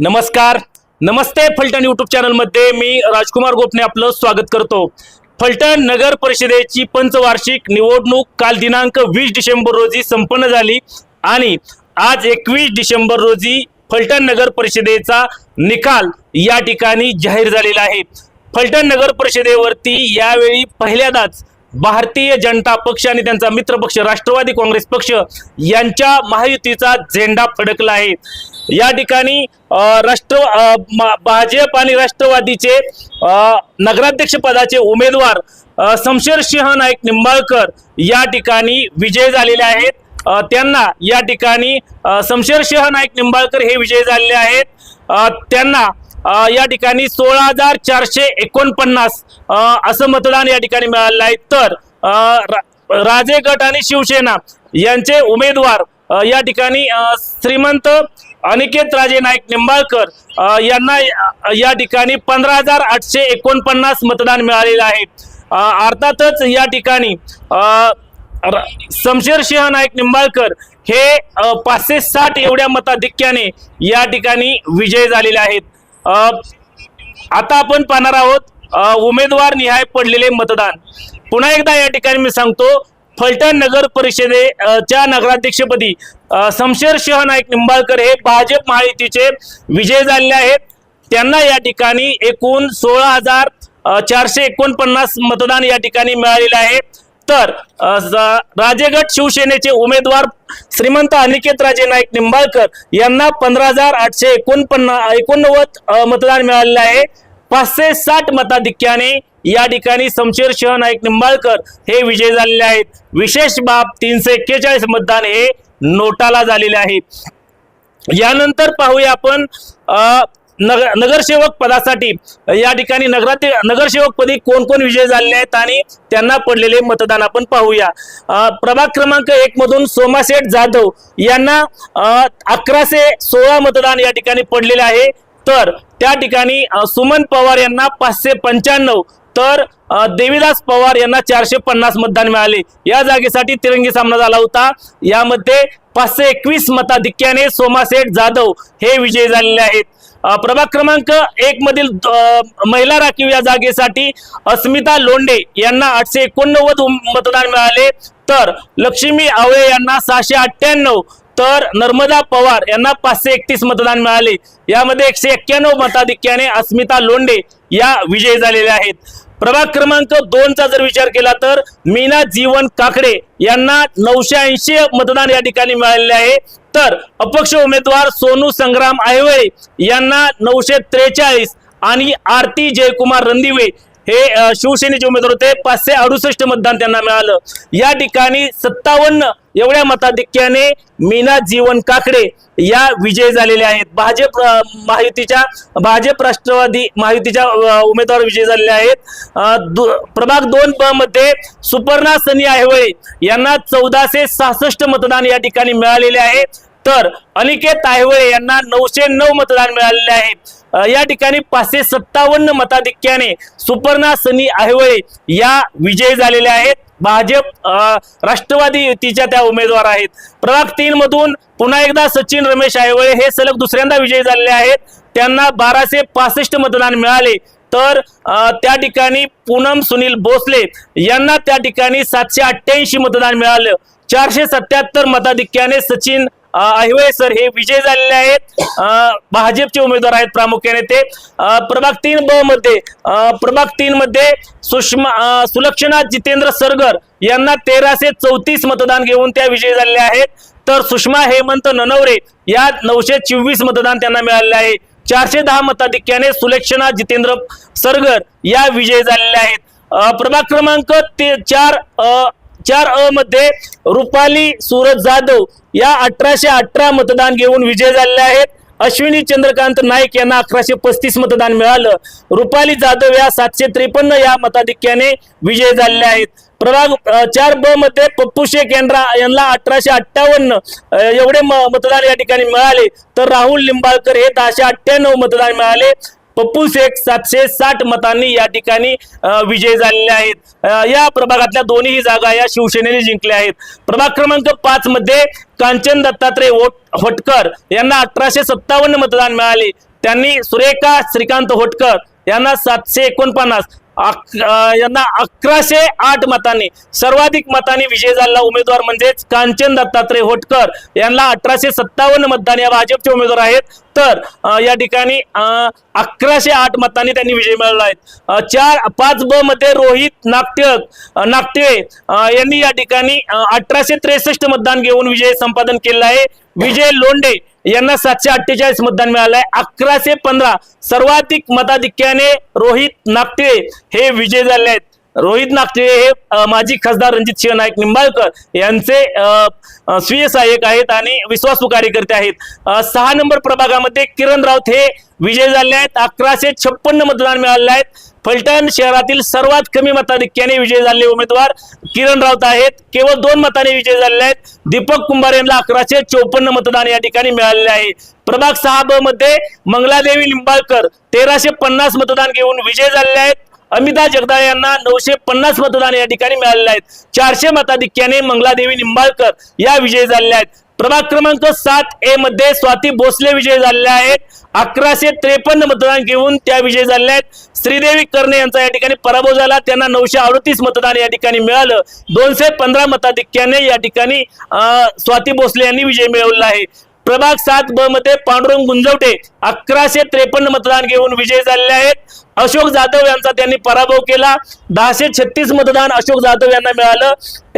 नमस्कार. नमस्ते फलटण युट्यूब चॅनलमध्ये मी राजकुमार गोपने आपलं स्वागत करतो. फलटण नगर परिषदेची पंचवार्षिक निवडणूक काल दिनांक वीस डिसेंबर रोजी संपन्न झाली आणि आज एकवीस डिसेंबर रोजी फलटण नगर परिषदेचा निकाल या ठिकाणी जाहीर झालेला आहे. फलटण नगर परिषदेवरती यावेळी पहिल्यांदाच भारतीय जनता पक्ष आणि त्यांचा मित्र पक्ष राष्ट्रवादी काँग्रेस पक्ष यांच्या महायुतीचा झेंडा फडकला आहे. या ठिकाणी राष्ट्र भाजप आणि राष्ट्रवादीचे नगराध्यक्ष पदाचे उमेदवार समशेर सिंह नाईक निंबाळकर या ठिकाणी विजय झालेले आहेत. त्यांना या ठिकाणी समशेर सिंह नाईक निंबाळकर हे विजय झालेले आहेत. त्यांना या ठिकाणी सोळा हजार चारशे एकोणपन्नास असं मतदान या ठिकाणी मिळालेलं आहे. तर रा- राजे गट आणि शिवसेना यांचे उमेदवार या ठिकाणी श्रीमंत अनिकेत राजे नाईक निंबाळकर यांना या ठिकाणी पंधरा हजार आठशे एकोणपन्नास मतदान मिळालेलं आहे. अर्थातच या ठिकाणी र- शमशेर सिंह नाईक निंबाळकर हे पाचशे साठ एवढ्या मताधिक्याने या ठिकाणी विजय झालेले आहेत. आता आपण पाहणार आहोत उमेदवार निहाय पडलेले मतदान. पुन्हा एकदा या ठिकाणी मी सांगतो फलटण नगर परिषदेच्या नगराध्यक्षपदी शमशेर सिंह नाईक निंबाळकर हे भाजप महायुतीचे विजय झालेले आहेत. त्यांना या ठिकाणी एकूण सोळा हजार चारशे एकोणपन्नास मतदान या ठिकाणी मिळालेले आहे. तर राजेगड राजेगट शिवसेनेचे उमेदवार श्रीमंत अनिकेत राजे नाईक निंबाळकर यांना पंधरा हजार आठशे एकोणपन्नास एकोणनव्वद मतदान मिळालेलं आहे. पाचशे साठ मताधिक्याने या ठिकाणी शमशेर शह नाईक निंबाळकर हे विजय झालेले आहेत. विशेष बाब तीनशे एक्केचाळीस मतदान हे नोटाला झालेले आहे. यानंतर पाहूया आपण नग नगर नगरसेवक पदासाठी या ठिकाणी नगरातील नगरसेवक पदी कोण कोण विजय झालेले आहेत आणि त्यांना पडलेले मतदान आपण पाहूया. प्रभाग क्रमांक एक मधून सोमाशेठ जाधव यांना अकराशे सोळा मतदान या ठिकाणी पडलेले आहे. तर त्या ठिकाणी सुमन पवार यांना पाचशे पंच्याण्णव तर देवीदास पवार यांना चारशे पन्नास मतदान मिळाले. या जागेसाठी तिरंगी सामना झाला होता. यामध्ये पाचशे एकवीस मताधिक्याने सोमासेठ जाधव हे विजयी झालेले आहेत. प्रभाग क्रमांक एक मधील महिला राखीव या जागेसाठी अस्मिता लोंडे यांना आठशे एकोणनव्वद मतदान मिळाले. तर लक्ष्मी आवळे यांना सहाशे अठ्ठ्याण्णव तर नर्मदा पवार यांना पाचशे एकतीस मतदान मिळाले. यामध्ये एकशे एक्क्याण्णव मताधिक्याने अस्मिता लोंडे या विजयी झालेल्या आहेत. प्रभाग क्रमांक दोनचा जर विचार केला तर मीना जीवन काकडे यांना नऊशे ऐंशी मतदान या ठिकाणी मिळालेले आहे. तर अपक्ष उमेदवार सोनू संग्राम आयवळे यांना नऊशे त्रेचाळीस आणि आरती जयकुमार रणदिवे हे शिवसेनेचे उमेदवार होते. पाचशे अडुसष्ट मतदान त्यांना मिळालं. या ठिकाणी सत्तावन्न एवढ्या मताधिक्याने मीना जीवन काकडे या विजय झालेले आहेत. भाजप महायुतीच्या भाजप राष्ट्रवादी महायुतीच्या उमेदवार विजय झालेले आहेत. दु- प्रभाग दोन ब मध्ये सुपर्णा सनी आहेवळे यांना चौदाशे सहासष्ट मतदान या ठिकाणी मिळालेले आहे. तर अनिकेत आयवळे यांना नऊशे नऊ मतदान मिळालेले आहे. या ठिकाणी पाचशे सत्तावन्न मताधिक्याने सुपर्णा सनी आयवळे या विजयी झालेल्या आहेत. भाजप राष्ट्रवादी युतीच्या त्या उमेदवार आहेत. प्रभाग तीन मधून पुन्हा एकदा सचिन रमेश आयवळे हे सलग दुसऱ्यांदा विजयी झालेले आहेत. त्यांना बाराशे पासष्ट मतदान मिळाले. तर त्या ठिकाणी पूनम सुनील भोसले यांना त्या ठिकाणी सातशे अठ्ठ्याऐंशी मतदान मिळालं. चारशे सत्याहत्तर मताधिक्याने सचिन अ, सर हे विजय झालेले आहेत. भाजपचे उमेदवार आहेत प्रामुख्याने ते. प्रभाग तीन ब मध्ये प्रभाग तीन मध्ये सुषमा सुलक्षणा जितेंद्र सरगर यांना तेराशे चौतीस मतदान घेऊन त्या विजयी झालेल्या आहेत. तर सुषमा हेमंत ननवरे या नऊशे चोवीस मतदान त्यांना मिळालेले आहे. चारशे दहा मताधिक्याने सुलक्षणा जितेंद्र सरगर या विजयी झालेल्या आहेत. प्रभाग क्रमांक ते चार चार अ मध्ये रुपाली सूरज जाधव या अठराशे अठरा मतदान घेऊन विजय झालेले आहेत. अश्विनी चंद्रकांत नाईक यांना अकराशे पस्तीस मतदान मिळालं. रुपाली जाधव या सातशे त्रेपन्न या मताधिक्याने विजय झालेले आहेत. प्रभाग चार ब मध्ये पप्पू शेख यांना यांना अठराशे अठ्ठावन्न एवढे म- मतदान या ठिकाणी मिळाले. तर राहुल लिंबाळकर हे दहाशे अठ्ठ्याण्णव मतदान मिळाले. पप्पू शेख सातशे साठ मतांनी या ठिकाणी विजय झालेले आहेत. या प्रभागातल्या दोन्ही जागा या शिवसेनेने जिंकल्या आहेत. प्रभाग क्रमांक पाच मध्ये कांचन दत्तात्रय होट- होटकर यांना अठराशे सत्तावन्न मतदान मिळाले. त्यांनी सुरेखा श्रीकांत होटकर यांना सातशे एकोणपन्नास यांना अकराशे आठ मतांनी सर्वाधिक मतांनी विजय झालेला उमेदवार म्हणजेच कांचन दत्तात्रय होटकर यांना अठराशे सत्तावन्न मतदान या भाजपचे उमेदवार आहेत. तर या ठिकाणी अकराशे आठ मतांनी त्यांनी विजय मिळवला आहे. चार पाच ब मध्ये रोहित नागटक नागटे यांनी या ठिकाणी अठराशे त्रेसष्ट मतदान घेऊन विजय संपादन केलेला आहे. विजय लोंडे यांना सातशे अठ्ठेचाळीस मतदान मिळालंय. अकराशे पंधरा सर्वाधिक मताधिक्याने रोहित नागटे हे विजय झाले आहेत. रोहित नागटिळे हे माजी खासदार रणजित सिंह नाईक निंबाळकर यांचे स्वीय सहाय्यक आहेत आणि विश्वासू कार्यकर्ते आहेत. सहा नंबर प्रभागामध्ये किरण राऊत हे विजय झाले आहेत. अकराशे छप्पन्न मतदान मिळाले आहेत. फलटण शहरातील सर्वात कमी मताधिक्याने विजय झालेले उमेदवार किरण राऊत आहेत. केवळ दोन मताने विजय झालेले आहेत. दीपक कुंभार यांना अकराशे चौपन्न मतदान या ठिकाणी मिळालेले आहे. प्रभाग सहा ब मध्ये मंगलादेवी लिंबाळकर तेराशे पन्नास मतदान घेऊन विजय झालेले आहेत. अमिता जगदाळे यांना नऊशे पन्नास मतदान या ठिकाणी मिळालेले आहेत. चारशे मताधिक्याने मंगलादेवी निंबाळकर या विजयी झालेल्या आहेत. प्रभाग क्रमांक सात ए मध्ये स्वाती भोसले विजय झालेले आहेत. अकराशे त्रेपन्न मतदान घेऊन त्या विजय झालेल्या आहेत. श्रीदेवी कर्णे यांचा या ठिकाणी पराभव झाला. त्यांना नऊशे अडतीस मतदान या ठिकाणी मिळालं. दोनशे पंधरा मताधिक्याने या ठिकाणी स्वाती भोसले यांनी विजय मिळवलेला आहे. प्रभाग सात ब मध्ये पांडुरंग गुंजवटे अकराशे त्रेपन्न मतदान घेऊन विजय झालेले आहेत. अशोक जाधव यांचा त्यांनी पराभव केला. दहाशे छत्तीस मतदान अशोक जाधव यांना मिळालं.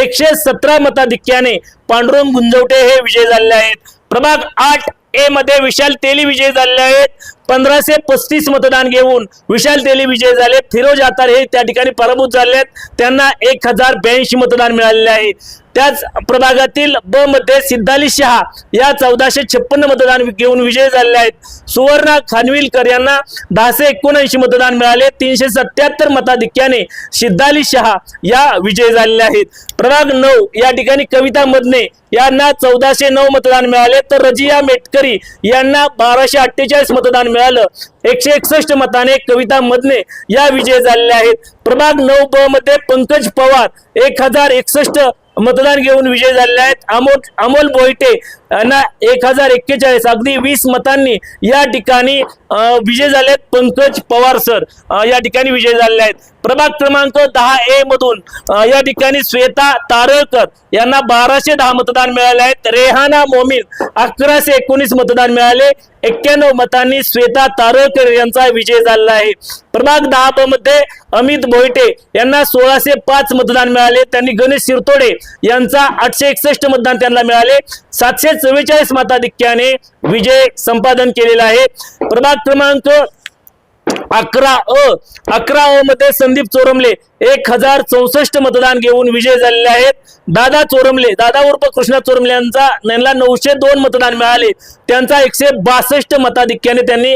एकशे सतरा मताधिक्याने पांडुरंग गुंजवटे हे विजय झालेले आहेत. प्रभाग आठ ए मध्ये विशाल तेली विजय झालेले आहेत. पंधराशे पस्तीस मतदान घेऊन विशाल तेली विजय झाले. फिरोज आतार हे त्या ठिकाणी पराभूत झाले आहेत त्यांना एक हजार ब्याऐंशी मतदान मिळालेले आहे. त्याच प्रभागातील ब मध्ये सिद्धाली शहा या चौदाशे छप्पन्न मतदान घेऊन विजय झालेले आहेत. सुवर्णा खानविलकर यांना दहाशे एकोणऐंशी मतदान मिळाले. तीनशे सत्याहत्तर मताधिक्याने सिद्धाली शहा या विजय झालेल्या आहेत. प्रभाग नऊ या ठिकाणी कविता मदने यांना चौदाशे नऊ मतदान मिळाले. तर रजिया मेटकरी यांना बाराशे अठ्ठेचाळीस मतदान मिळालं. एकशे एकसष्ट मताने कविता मधने या विजय झालेल्या आहेत. प्रभाग नऊ ब मध्ये पंकज पवार एक हजार एकसष्ट मतदान घेऊन विजय झालेले आहेत. अमोल अमोल बोईटे यांना एक हजार एक्केचाळीस. अगदी वीस मतांनी या ठिकाणी विजय झाले आहेत पंकज पवार सर. या ठिकाणी विजय झालेले आहेत. प्रभाग क्रमांक दहा ए मधून या ठिकाणी श्वेता तारळकर यांना बाराशे दहा मतदान मिळाले आहेत. रेहाना मोमीन अकराशे एकोणीस मतदान मिळाले. एक्क्याण्णव मतांनी श्वेता तारळकर यांचा विजय झालेला आहे. प्रभाग दहा ब मध्ये अमित भोयटे यांना सोळाशे पाच मतदान मिळाले. त्यांनी गणेश शिरतोडे यांचा आठशे एकसष्ट मतदान त्यांना मिळाले. सातशे चव्वेचाळीस मताधिक्याने विजय संपादन केलेला आहे. प्रभाग क्रमांक अकरा अ अकरा अ मध्ये संदीप चोरमले. एक हजार चौसष्ट मतदान घेऊन विजय झालेले आहेत. दादा चोरमले दादा उर्फ कृष्णा चोरमले यांचा यांना नऊशे दोन मतदान मिळाले. त्यांचा एकशे बासष्ट मताधिक्याने त्यांनी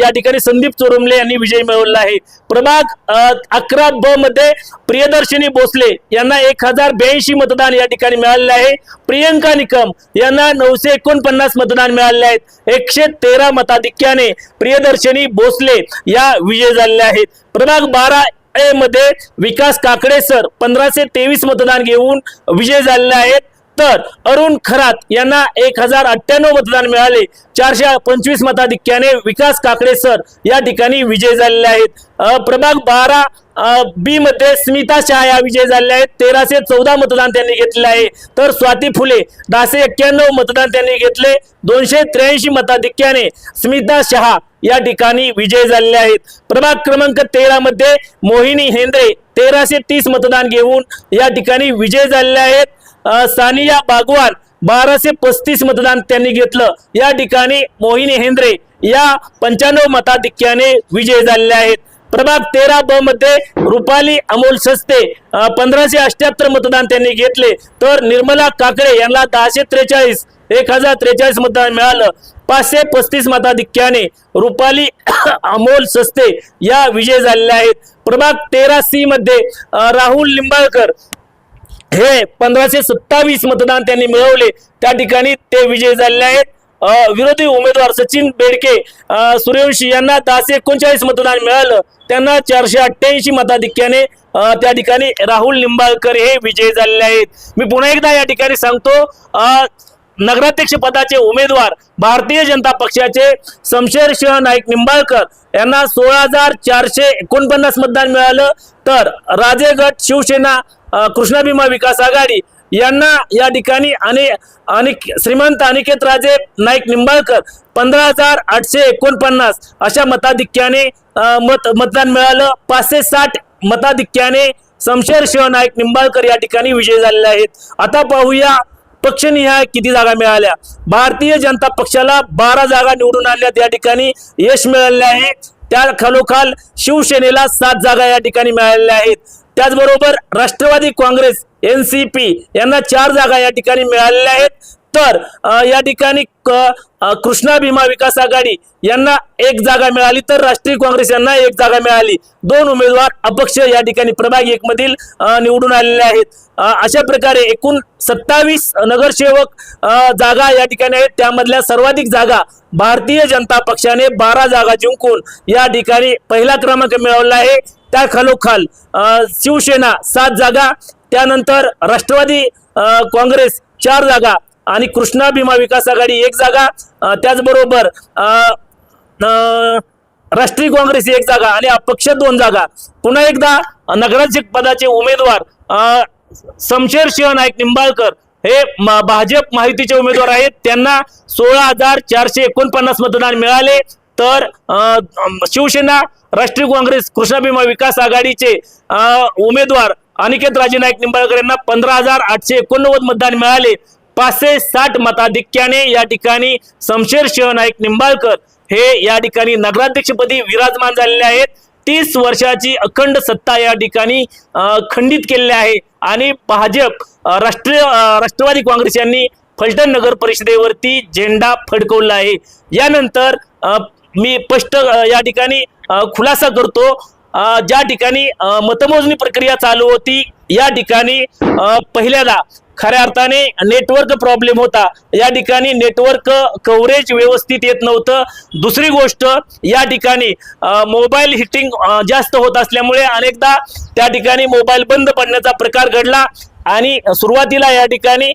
या ठिकाणी संदीप चोरमले यांनी विजय मिळवला आहे. प्रभाग अकरा ब मध्ये प्रियदर्शनी भोसले यांना एक हजार ब्याऐंशी मतदान या ठिकाणी मिळालेले आहे. प्रियंका निकम यांना नऊशे एकोणपन्नास मतदान मिळाले आहेत. एकशे तेरा मताधिक्याने प्रियदर्शनी भोसले या विजय झालेल्या आहेत. प्रभाग बारा ए मध्ये विकास काकडे सर पंधराशे तेवीस मतदान घेऊन विजय झालेले आहेत. तर अरुण खरात यांना एक हजार अठ्ठ्याण्णव मतदान मिळाले. चारशे पंचवीस मताधिक्याने विकास काकडे सर या ठिकाणी विजय झालेले आहेत. प्रभाग बारा बी मध्ये स्मिता शहा या विजय झालेल्या आहेत. तेराशे चौदा मतदान त्यांनी घेतले आहे. तर स्वाती फुले दहाशे एक्क्याण्णव मतदान त्यांनी घेतले. दोनशे त्र्याऐंशी मताधिक्याने स्मिता शहा या ठिकाणी विजय झालेले आहेत. प्रभाग क्रमांक तेरा मध्ये मोहिनी हेंद्रे तेराशे तीस मतदान घेऊन या ठिकाणी विजय झालेले आहेत. सानिया बागवान बाराशे पस्तीस मतदान त्यांनी घेतलं. या ठिकाणी मोहिनी हेंद्रे या पंच्याण्णव मताधिक्याने विजय झालेले आहेत. प्रभाग तेरा ब मध्ये रुपाली अमोल सस्ते पंधराशे अठ्याहत्तर मतदान त्यांनी घेतले. तर निर्मला काकडे यांना दहाशे त्रेचाळीस एक हजार त्रेचाळीस मतदान मिळालं. पाचशे पस्तीस मताधिक्याने रुपाली अमोल सस्ते या विजय झालेल्या आहेत. प्रभाग तेरा सी मध्ये राहुल लिंबाळकर हे पंधराशे सत्तावीस मतदान त्यांनी मिळवले. त्या ठिकाणी ते विजय झालेले आहेत. विरोधी उमेदवार सचिन बेडके सूर्यवंशी यांना दहाशे एकोणचाळीस मतदान मिळालं. त्यांना चारशे अठ्ठ्याऐंशी मताधिक्याने त्या ठिकाणी राहुल निंबाळकर हे विजयी झालेले आहेत. मी पुन्हा एकदा या ठिकाणी सांगतो नगराध्यक्ष पदाचे उमेदवार भारतीय जनता पक्षाचे शमशेर सिंह नाईक निंबाळकर यांना सोळा हजार चारशे एकोणपन्नास मतदान मिळालं. तर राजेगट शिवसेना कृष्णा भीमा विकास आघाडी यांना या ठिकाणी आणि आणि श्रीमंत अनिकेत राजे नाईक निंबाळकर पंधरा हजार आठशे एकोणपन्नास अशा मताधिक्याने मत मतदान मिळालं. पाचशे साठ मताधिक्याने शमशेर शिव नाईक निंबाळकर या ठिकाणी विजयी झालेले आहेत. आता पाहूया पक्षनिहाय किती जागा मिळाल्या? भारतीय जनता पक्षाला बारा जागा निवडून आणल्या. त्या ठिकाणी यश मिळाले आहे. त्या खालोखाल शिवसेनेला सात जागा या ठिकाणी मिळालेल्या आहेत. त्याचबरोबर Rashtravadi Congress N C P यांना चार जागा या ठिकाणी मिळालेल्या आहेत. तर या ठिकाणी क- कृष्णा भीमा विकास आघाडी यांना एक जागा मिळाली तर राष्ट्रीय काँग्रेस यांना एक जागा मिळाली. दोन उमेदवार अपक्ष या ठिकाणी प्रभाग एक मधील निवडून आलेले आहेत. अशा प्रकारे एकूण सत्तावीस नगरसेवक जागा या ठिकाणी आहेत. त्यामधल्या सर्वाधिक जागा भारतीय जनता पक्षाने बारा जागा जिंकून या ठिकाणी पहिला क्रमांक मिळवला आहे. त्या खालोखाल शिवसेना सात जागा त्यानंतर राष्ट्रवादी काँग्रेस चार जागा आणि कृष्णा भीमा विकास आघाडी एक जागा त्याचबरोबर राष्ट्रीय काँग्रेस एक जागा आणि अपक्ष दोन जागा. पुन्हा एकदा नगराध्यक्ष पदाचे उमेदवार समशेर शिव सिंह नाईक निंबाळकर हे भाजप माहितीचे उमेदवार आहेत. त्यांना सोळा हजार चारशे एकोणपन्नास मतदान मिळाले. तर शिवसेना राष्ट्रीय काँग्रेस कृष्णा भीमा विकास आघाडीचे उमेदवार अनिकेत राजे नाईक निंबाळकर यांना पंधरा हजार आठशे एकोणनव्वद मतदान मिळाले. पाचशे साठ मताधिक्याने या ठिकाणी शमशेर शिवनाईक नाईक निंबाळकर हे या ठिकाणी नगराध्यक्षपदी विराजमान झालेले आहेत. तीस वर्षाची अखंड सत्ता या ठिकाणी खंडित केलेली आहे. आणि भाजप राष्ट्रीय राष्ट्रवादी काँग्रेस यांनी फलटण नगर परिषदेवरती झेंडा फडकवला आहे. यानंतर मी स्पष्ट या ठिकाणी खुलासा करतो. ज्या ठिकाणी मतमोजणी प्रक्रिया चालू होती या ठिकाणी पहिल्यांदा खऱ्या अर्थाने नेटवर्क प्रॉब्लेम होता. या ठिकाणी नेटवर्क कव्हरेज व्यवस्थित येत नव्हतं. दुसरी गोष्ट या ठिकाणी मोबाईल हिटिंग जास्त होत असल्यामुळे अनेकदा त्या ठिकाणी मोबाईल बंद पडण्याचा प्रकार घडला. आणि सुरुवातीला या ठिकाणी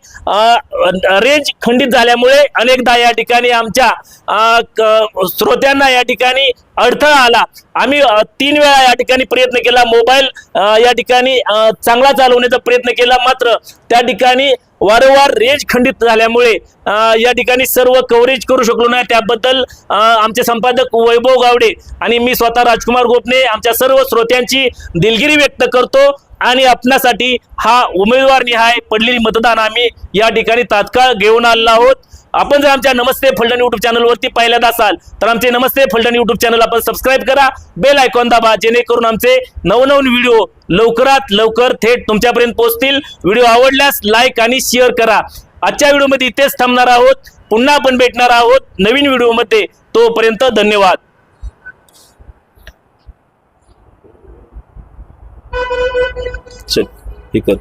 रेंज खंडित झाल्यामुळे अनेकदा या ठिकाणी आमच्या क- श्रोत्यांना या ठिकाणी अडथळा आला. आम्ही तीन वेळा या ठिकाणी प्रयत्न केला. मोबाईल या ठिकाणी चांगला चालवण्याचा प्रयत्न केला. मात्र त्या ठिकाणी वारंवार रेंज खंडित झाल्यामुळे या ठिकाणी सर्व कव्हरेज करू शकलो नाही. त्याबद्दल आमचे संपादक वैभव गावडे आणि मी स्वतः राजकुमार गोपने आमच्या सर्व श्रोत्यांची दिलगिरी व्यक्त करतो. आणि आपणासाठी हा उमेदवार निहाय पडलेली मतदान आम्ही या ठिकाणी तात्काळ घेऊन आलेलो आहोत. आपण जर आमच्या नमस्ते फलटण युट्यूब चॅनलवरती पहिल्यांदा असाल तर आमचे नमस्ते फलटण युट्यूब चॅनल आपण सबस्क्राईब करा. बेल आयकॉन दाबा जेणेकरून आमचे नवनवीन व्हिडिओ लवकरात लवकर थेट तुमच्यापर्यंत पोहोचतील. व्हिडिओ आवडल्यास लाईक आणि शेअर करा. आजच्या व्हिडिओमध्ये इथेच थांबणार आहोत. पुन्हा आपण भेटणार आहोत नवीन व्हिडिओमध्ये तोपर्यंत धन्यवाद. चल हे कर.